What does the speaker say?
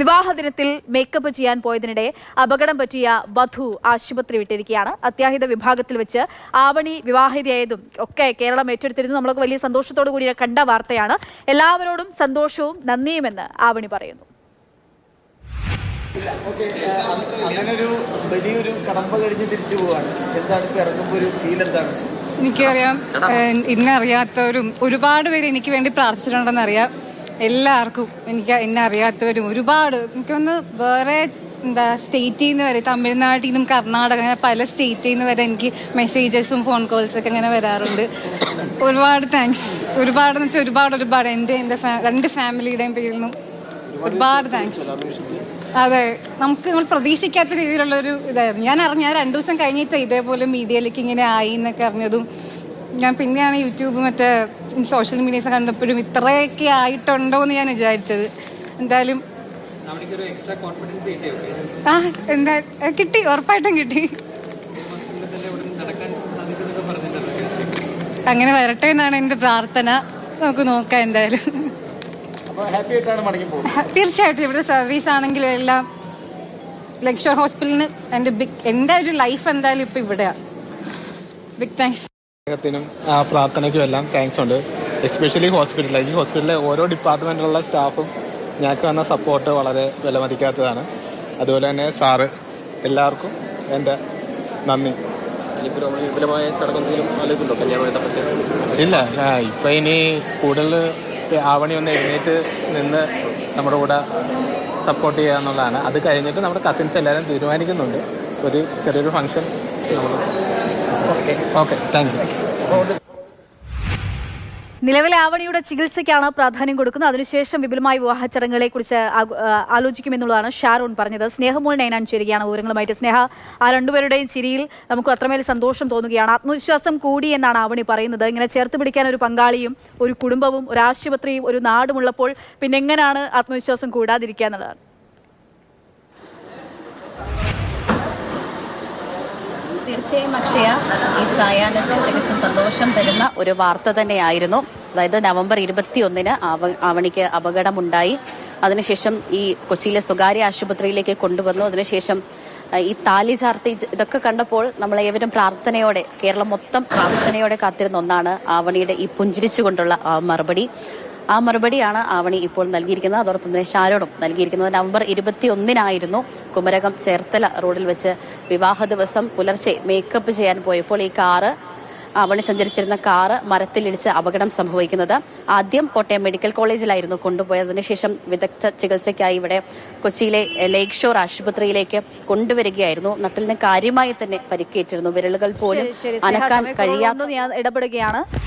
വിവാഹ ദിനത്തിൽ മേക്കപ്പ് ചെയ്യാൻ പോയതിനിടെ അപകടം പറ്റിയ വധു ആശുപത്രി വിട്ടിരിക്കുകയാണ്. അത്യാഹിത വിഭാഗത്തിൽ വെച്ച് ആവണി വിവാഹിതയായതും ഒക്കെ കേരളം ഏറ്റെടുത്തിരുന്നു. നമ്മൾക്ക് വലിയ സന്തോഷത്തോടു കൂടി കണ്ട വാർത്തയാണ്. എല്ലാവരോടും സന്തോഷവും നന്ദിയുമെന്ന് ആവണി പറയുന്നു. ഓക്കെ അങ്ങനെ ഒരു വലിയൊരു കടമ്പ കഴിഞ്ഞ് തിരിച്ചു പോവാണ്. എന്താണ് ഒരു ഫീൽ എന്താണ്? എനിക്കറിയാം. ഇന്നറിയാത്തവരും ഒരുപാട് പേര് എനിക്ക് വേണ്ടി പ്രാർത്ഥിച്ചിട്ടുണ്ടെന്ന് അറിയാം എല്ലാവർക്കും എനിക്ക് എന്നെ അറിയാത്തവരും ഒരുപാട് എനിക്കൊന്ന് വേറെ എന്താ സ്റ്റേറ്റിൽ നിന്ന് വരെ തമിഴ്നാട്ടിൽ നിന്നും കർണാടക അങ്ങനെ പല സ്റ്റേറ്റിൽ നിന്ന് വരെ എനിക്ക് മെസ്സേജസും ഫോൺ കോൾസൊക്കെ അങ്ങനെ വരാറുണ്ട്. ഒരുപാട് താങ്ക്സ് ഒരുപാട് എന്ന് വെച്ചാൽ ഒരുപാട് ഒരുപാട് എന്റെ എന്റെ രണ്ട് ഫാമിലിയുടെയും പേരിൽ നിന്നും ഒരുപാട് താങ്ക്സ് അതെ നമുക്ക് നമ്മൾ പ്രതീക്ഷിക്കാത്ത രീതിയിലുള്ള ഒരു ഇതായിരുന്നു. ഞാൻ അറിഞ്ഞ രണ്ടു ദിവസം കഴിഞ്ഞിട്ട് ഇതേപോലെ മീഡിയയിലേക്ക് ഇങ്ങനെ ആയി എന്നൊക്കെ അറിഞ്ഞതും ഞാൻ പിന്നെയാണ് യൂട്യൂബ് മറ്റേ സോഷ്യൽ മീഡിയസ് കണ്ടപ്പോഴും ഇത്രയൊക്കെ ആയിട്ടുണ്ടോ എന്ന് ഞാൻ വിചാരിച്ചത്. എന്തായാലും ആ എന്താ കിട്ടി ഉറപ്പായിട്ടും കിട്ടി. അങ്ങനെ വരട്ടെ എന്നാണ് എന്റെ പ്രാർത്ഥന. നമുക്ക് നോക്കാം എന്തായാലും. അപ്പൊ ഹാപ്പി ആയിട്ടാണ് മടങ്ങി പോകുന്നത്. തീർച്ചയായിട്ടും. ഇവിടെ സർവീസ് ആണെങ്കിലും എല്ലാം ലക്ഷോർ ഹോസ്പിറ്റലിന് എന്റെ ബിഗ് എന്റെ ഒരു ലൈഫ് എന്തായാലും ഇപ്പൊ ഇവിടെയാണ് ബിഗ് താങ്ക്സ് ത്തിനും ആ പ്രാർത്ഥനയ്ക്കും എല്ലാം താങ്ക്സ് ഉണ്ട്. എസ്പെഷ്യലി ഹോസ്പിറ്റലിൽ ഈ ഹോസ്പിറ്റലിലെ ഓരോ ഡിപ്പാർട്ട്മെന്റിലുള്ള സ്റ്റാഫും ഞങ്ങൾക്ക് വന്ന സപ്പോർട്ട് വളരെ വിലമതിക്കാത്തതാണ്. അതുപോലെ തന്നെ സാറ് എല്ലാവർക്കും എന്റെ നന്ദി. ഇല്ല ഇപ്പം ഇനി കൂടുതൽ ആവണി ഒന്ന് എഴുന്നേറ്റ് നിന്ന് നമ്മുടെ കൂടെ സപ്പോർട്ട് ചെയ്യുക എന്നുള്ളതാണ് അത് കഴിഞ്ഞിട്ട് നമ്മുടെ കസിൻസ് എല്ലാവരും തീരുമാനിക്കുന്നുണ്ട്. ഒരു ചെറിയൊരു ഫംഗ്ഷൻ നമ്മൾ ഓക്കെ. Okay thank you. നിലവിലെ ആവണിയുടെ ചികിത്സയ്ക്കാണ് പ്രാധാന്യം കൊടുക്കുന്നത്. അതിനുശേഷം വിപുലമായ വിവാഹ ചടങ്ങുകളെ കുറിച്ച് ആലോചിക്കുമെന്നുള്ളതാണ് ഷാറൂൺ പറഞ്ഞത്. സ്നേഹമോൾ നൈനാൻ ചേരുകയാണ് വിവരങ്ങളുമായിട്ട്. സ്നേഹ ആ രണ്ടുപേരുടെയും ചിരിയിൽ നമുക്ക് അത്രമേൽ സന്തോഷം തോന്നുകയാണ്. ആത്മവിശ്വാസം കൂടി എന്നാണ് ആവണി പറയുന്നത്. ഇങ്ങനെ ചേർത്ത് പിടിക്കാൻ ഒരു പങ്കാളിയും ഒരു കുടുംബവും ഒരു ആശുപത്രിയും ഒരു നാടുമുള്ളപ്പോൾ പിന്നെ എങ്ങനെയാണ് ആത്മവിശ്വാസം കൂടാതിരിക്കുക എന്നുള്ളതാണ് തീർച്ചയായും അക്ഷയ ഈ സായാഹ്നത്തിൽ തികച്ചും സന്തോഷം തരുന്ന ഒരു വാർത്ത തന്നെയായിരുന്നു. അതായത് നവംബർ ഇരുപത്തിയൊന്നിന് ആവ ആവണിക്ക് അപകടമുണ്ടായി. അതിനുശേഷം ഈ കൊച്ചിയിലെ സ്വകാര്യ ആശുപത്രിയിലേക്ക് കൊണ്ടുവന്നു. അതിനുശേഷം ഈ താലി ചാർത്തി ഇതൊക്കെ കണ്ടപ്പോൾ നമ്മൾ ഏവരും പ്രാർത്ഥനയോടെ കേരളം മൊത്തം പ്രാർത്ഥനയോടെ കാത്തിരുന്ന ഒന്നാണ് ആവണിയുടെ ഈ പുഞ്ചിരിച്ചുകൊണ്ടുള്ള മറുപടി. ആ മറുപടിയാണ് ആവണി ഇപ്പോൾ നൽകിയിരിക്കുന്നത്. അതോടൊപ്പം തന്നെ ഷാരോടും നൽകിയിരിക്കുന്നത്. നവംബർ ഇരുപത്തി ഒന്നിനായിരുന്നു കുമരകം ചേർത്തല റോഡിൽ വെച്ച് വിവാഹ ദിവസം പുലർച്ചെ മേക്കപ്പ് ചെയ്യാൻ പോയപ്പോൾ ഈ കാറ് ആവണി സഞ്ചരിച്ചിരുന്ന കാറ് മരത്തിലിടിച്ച് അപകടം സംഭവിക്കുന്നത്. ആദ്യം കോട്ടയം മെഡിക്കൽ കോളേജിലായിരുന്നു കൊണ്ടുപോയതിനു ശേഷം വിദഗ്ധ ചികിത്സയ്ക്കായി ഇവിടെ കൊച്ചിയിലെ ലേക്ക് ഷോർ ആശുപത്രിയിലേക്ക് കൊണ്ടുവരികയായിരുന്നു. നട്ടിലിന് കാര്യമായി തന്നെ പരിക്കേറ്റിരുന്നു. വിരലുകൾ പോലും അനക്കാൻ കഴിയാത്ത ഇടപെടുകയാണ്.